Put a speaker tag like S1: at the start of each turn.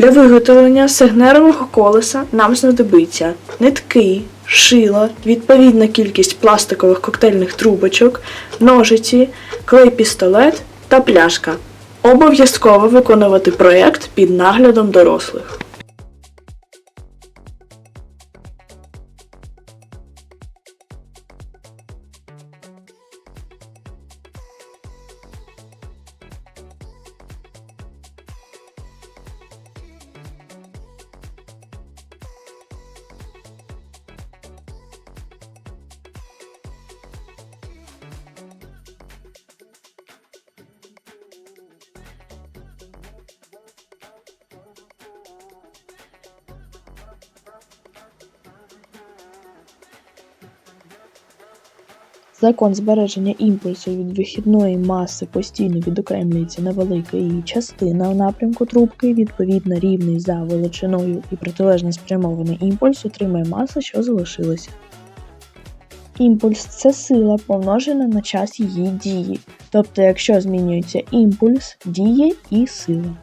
S1: Для виготовлення сигнерового колеса нам знадобиться нитки, шила, відповідна кількість пластикових коктейльних трубочок, ножиці, клей-пістолет та пляшка. Обов'язково виконувати проєкт під наглядом дорослих.
S2: Закон збереження імпульсу від вихідної маси постійно відокремлюється на велика її частина в напрямку трубки, відповідно рівний за величиною і протилежно спрямований імпульс отримує маса, що залишилася. Імпульс це сила, помножена на час її дії. Тобто, якщо змінюється імпульс, діє і сила.